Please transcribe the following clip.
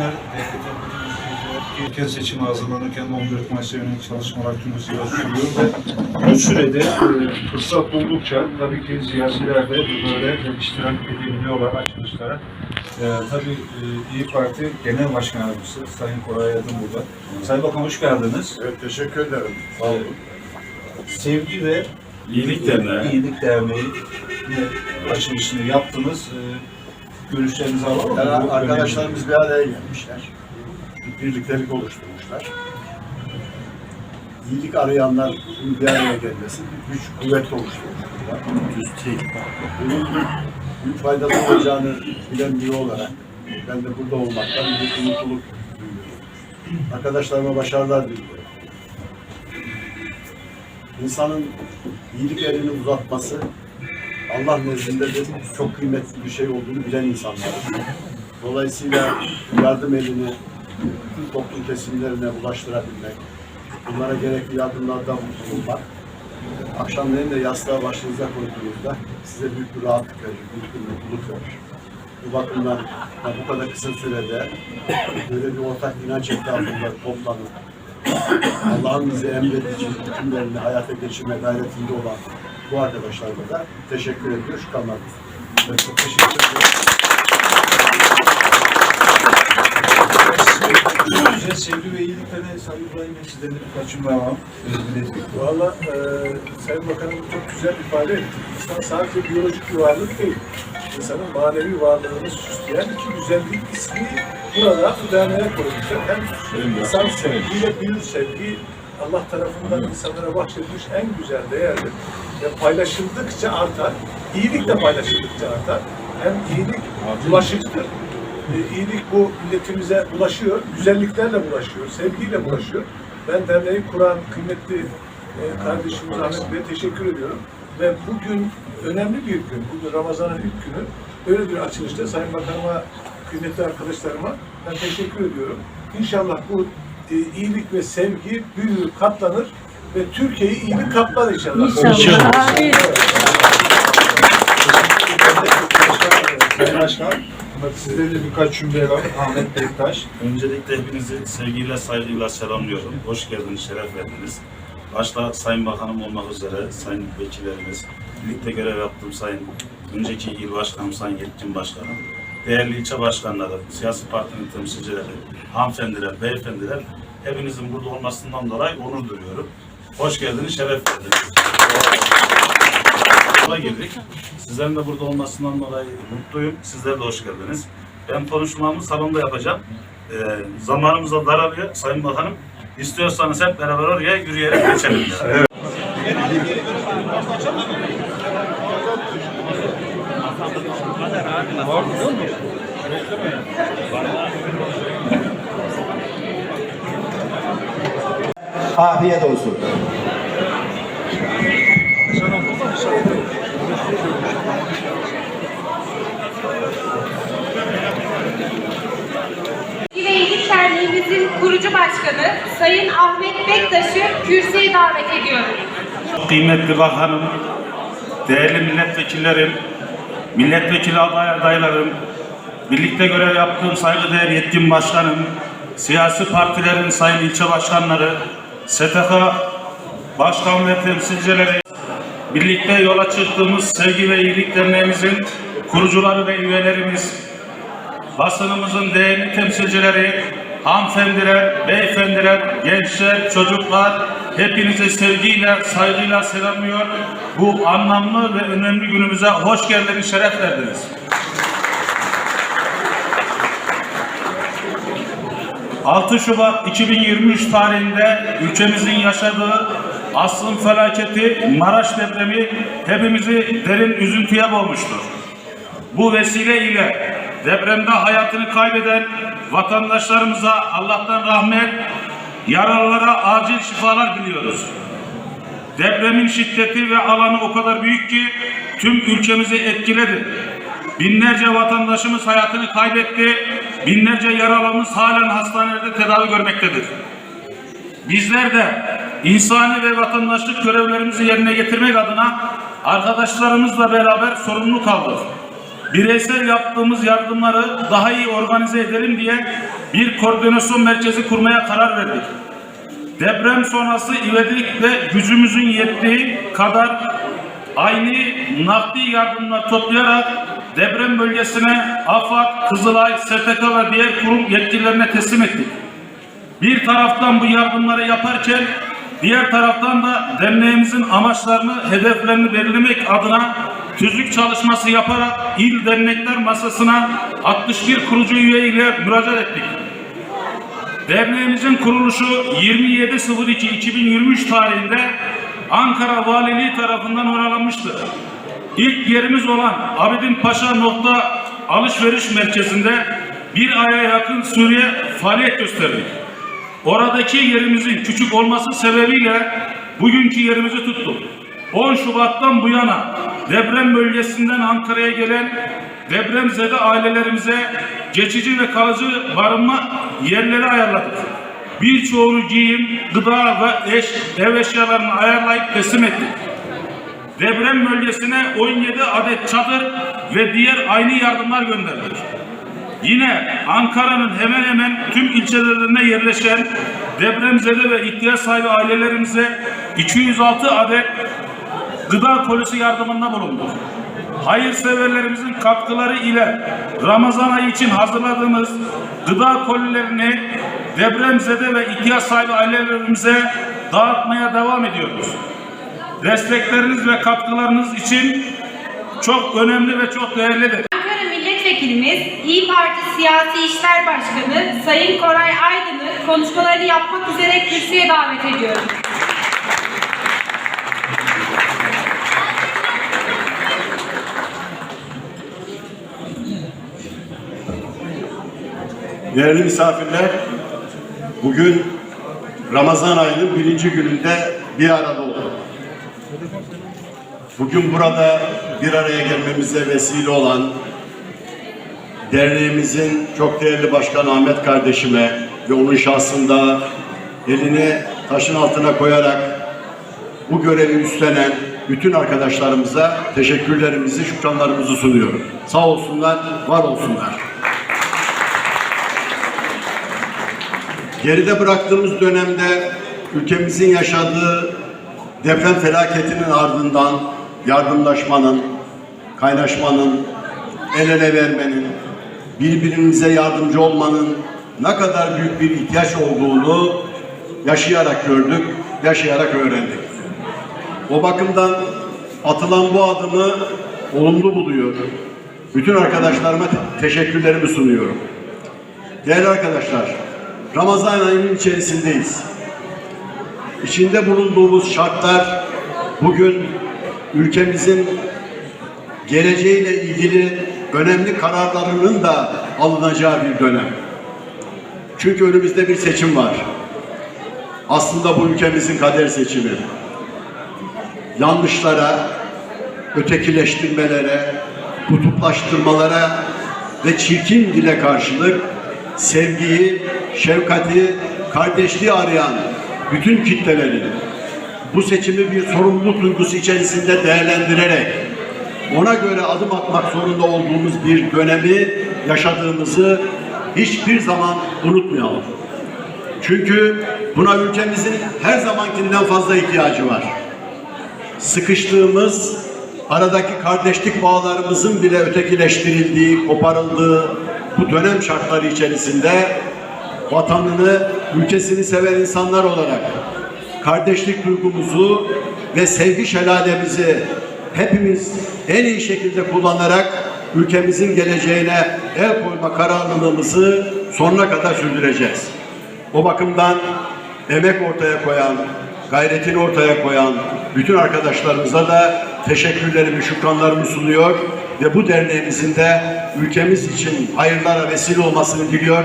günler. Erken seçime hazırlanırken 14 Mayıs'a yönelik çalışmalar tüm hızıyla sürüyor ve bu sürede e, fırsat buldukça tabii ki siyasiler de böyle iştirak edebiliyorlar açılışlara. E, tabii e, İyi Parti Genel Başkan Yardımcısı Sayın Koray Aydın burada. Sayın Bakan hoş geldiniz. Evet, teşekkür ederim. Sağ olun. Sevgi ve İyilik Derneği. İyilik Derneği açılışını yaptınız. E, görüşlerinizi alalım. Yani Bu arkadaşlarımız bir araya gelmişler. Bir birliktelik oluşturmuşlar. İyilik arayanlar bir araya gelmesi bir güç, kuvvet oluşturmuşlar. Bunun büyük faydalı olacağını bilen biri olarak ben de burada olmaktan büyük mutluluk duyuyorum. Arkadaşlarıma başarılar diliyorum. İnsanın iyilik elini uzatması Allah nezdinde de çok kıymetli bir şey olduğunu bilen insanlar. Dolayısıyla yardım elini tüm toplum kesimlerine ulaştırabilmek, bunlara gerekli yardımlarda bulunmak, akşamleyin de yastığa başınıza koyduğunuzda size büyük bir rahatlık verir, büyük bir mutluluk verir. Bu bakımdan ya bu kadar kısa sürede böyle bir ortak inanç etrafında toplanıp Allah'ın bize emrettiği hükümlerini hayata geçirme gayretinde olan bu arkadaşlarıma da teşekkür ediyor, şükranlar. Evet, çok teşekkür. Güzel sevgi ve iyiliklerine Sayın İbrahim de birkaç cümle alalım. Valla e, Sayın Bakanım çok güzel ifade etti. İnsan sadece biyolojik bir varlık değil. İnsanın manevi varlığını süsleyen iki güzellik ismi burada bu derneğe koymuşlar. Hem insan sevgiyle büyür sevgi Allah tarafından insanlara bahşedilmiş en güzel değerdir. Ve paylaşıldıkça artar. İyilik de paylaşıldıkça artar. Hem iyilik bulaşıcıdır. E, iyilik bu milletimize ulaşıyor, güzelliklerle bulaşıyor, sevgiyle bulaşıyor. Ben derneği kuran kıymetli e, kardeşimiz Ahmet Bey'e teşekkür ediyorum. Ve bugün önemli bir gün, bugün Ramazan'ın ilk günü. Böyle bir açılışta Sayın Bakanıma, kıymetli arkadaşlarıma ben teşekkür ediyorum. İnşallah bu iyilik ve sevgi büyür, katlanır ve Türkiye'yi iyilik kaplar inşallah. İnşallah. Amin. Sayın Başkan, sizden de birkaç cümle alalım. Ahmet Bektaş. Öncelikle hepinizi sevgiyle, saygıyla selamlıyorum. Hoş geldiniz, şeref verdiniz. Başta Sayın Bakanım olmak üzere, Sayın Vekillerimiz, birlikte görev yaptığım Sayın önceki il başkanım, Sayın Yetkin Başkanım, değerli ilçe başkanları, siyasi partinin temsilcileri, hanımefendiler, beyefendiler, hepinizin burada olmasından dolayı onur duyuyorum. Hoş geldiniz, şeref verdiniz. Yola girdik. Sizlerin de burada olmasından dolayı mutluyum. Sizler de hoş geldiniz. Ben konuşmamı salonda yapacağım. Ee, zamanımız da daralıyor Sayın Bakanım. İstiyorsanız hep beraber oraya yürüyerek geçelim. Yani. Afiyet olsun. Derneğimizin kurucu başkanı Sayın Ahmet Bektaş'ı kürsüye davet ediyorum. Kıymetli bakanım, değerli milletvekillerim, milletvekili aday adaylarım, birlikte görev yaptığım saygıdeğer yetkin başkanım, siyasi partilerin sayın ilçe başkanları, STK başkan ve temsilcileri, birlikte yola çıktığımız Sevgi ve İyilik Derneğimizin kurucuları ve üyelerimiz, basınımızın değerli temsilcileri, hanımefendiler, beyefendiler, gençler, çocuklar hepinizi sevgiyle, saygıyla selamlıyor. Bu anlamlı ve önemli günümüze hoş geldiniz, şeref verdiniz. ...6 Şubat 2023 tarihinde ülkemizin yaşadığı asrın felaketi Maraş depremi hepimizi derin üzüntüye boğmuştur. Bu vesile ile depremde hayatını kaybeden vatandaşlarımıza Allah'tan rahmet, yaralılara acil şifalar diliyoruz. Depremin şiddeti ve alanı o kadar büyük ki tüm ülkemizi etkiledi. Binlerce vatandaşımız hayatını kaybetti, binlerce yaralımız halen hastanelerde tedavi görmektedir. Bizler de insani ve vatandaşlık görevlerimizi yerine getirmek adına arkadaşlarımızla beraber sorumluluk aldık. Bireysel yaptığımız yardımları daha iyi organize edelim diye bir koordinasyon merkezi kurmaya karar verdik. Deprem sonrası ivedilikle gücümüzün yettiği kadar aynı nakdi yardımlar toplayarak deprem bölgesine AFAD, Kızılay, STK ve diğer kurum yetkililerine teslim ettik. Bir taraftan bu yardımları yaparken diğer taraftan da derneğimizin amaçlarını, hedeflerini belirlemek adına tüzük çalışması yaparak il dernekler masasına 61 kurucu üye ile müracaat ettik. Derneğimizin kuruluşu 27.02.2023 tarihinde Ankara Valiliği tarafından onaylanmıştır. İlk yerimiz olan Abidin Paşa nokta alışveriş merkezinde bir aya yakın süre faaliyet gösterdik. Oradaki yerimizin küçük olması sebebiyle bugünkü yerimizi tuttuk. 10 Şubat'tan bu yana deprem bölgesinden Ankara'ya gelen depremzede ailelerimize geçici ve kalıcı barınma yerleri ayarladık. Birçoğunu giyim, gıda ve eş, ev eşyalarını ayarlayıp teslim ettik. Deprem bölgesine 17 adet çadır ve diğer aynı yardımlar gönderdik. Yine Ankara'nın hemen hemen tüm ilçelerine yerleşen depremzede ve ihtiyaç sahibi ailelerimize 206 adet gıda kolisi yardımında bulunduk. Hayırseverlerimizin katkıları ile Ramazan ayı için hazırladığımız gıda kolilerini depremzede ve ihtiyaç sahibi ailelerimize dağıtmaya devam ediyoruz. Destekleriniz ve katkılarınız için çok önemli ve çok değerlidir. Ankara Milletvekilimiz İyi Parti Siyasi İşler Başkanı Sayın Koray Aydın'ı konuşmalarını yapmak üzere kürsüye davet ediyorum. Değerli misafirler, bugün Ramazan ayının birinci gününde bir arada olduk. Bugün burada bir araya gelmemize vesile olan derneğimizin çok değerli başkanı Ahmet kardeşime ve onun şahsında elini taşın altına koyarak bu görevi üstlenen bütün arkadaşlarımıza teşekkürlerimizi, şükranlarımızı sunuyorum. Sağ olsunlar, var olsunlar. Geride bıraktığımız dönemde ülkemizin yaşadığı deprem felaketinin ardından yardımlaşmanın, kaynaşmanın, el ele vermenin, birbirimize yardımcı olmanın ne kadar büyük bir ihtiyaç olduğunu yaşayarak gördük, yaşayarak öğrendik. O bakımdan atılan bu adımı olumlu buluyor. Bütün arkadaşlarıma te- teşekkürlerimi sunuyorum. Değerli arkadaşlar, Ramazan ayının içerisindeyiz. İçinde bulunduğumuz şartlar bugün ülkemizin geleceğiyle ilgili önemli kararlarının da alınacağı bir dönem. Çünkü önümüzde bir seçim var. Aslında bu ülkemizin kader seçimi. Yanlışlara, ötekileştirmelere, kutuplaştırmalara ve çirkin dile karşılık sevgiyi, şefkati, kardeşliği arayan bütün kitlelerin bu seçimi bir sorumluluk duygusu içerisinde değerlendirerek ona göre adım atmak zorunda olduğumuz bir dönemi yaşadığımızı hiçbir zaman unutmayalım. Çünkü buna ülkemizin her zamankinden fazla ihtiyacı var. Sıkıştığımız, aradaki kardeşlik bağlarımızın bile ötekileştirildiği, koparıldığı bu dönem şartları içerisinde vatanını, ülkesini seven insanlar olarak kardeşlik duygumuzu ve sevgi şelalemizi hepimiz en iyi şekilde kullanarak ülkemizin geleceğine el koyma kararlılığımızı sonuna kadar sürdüreceğiz. O bakımdan emek ortaya koyan, gayretini ortaya koyan bütün arkadaşlarımıza da teşekkürlerimi, şükranlarımı sunuyor ve bu derneğimizin de ülkemiz için hayırlara vesile olmasını diliyor.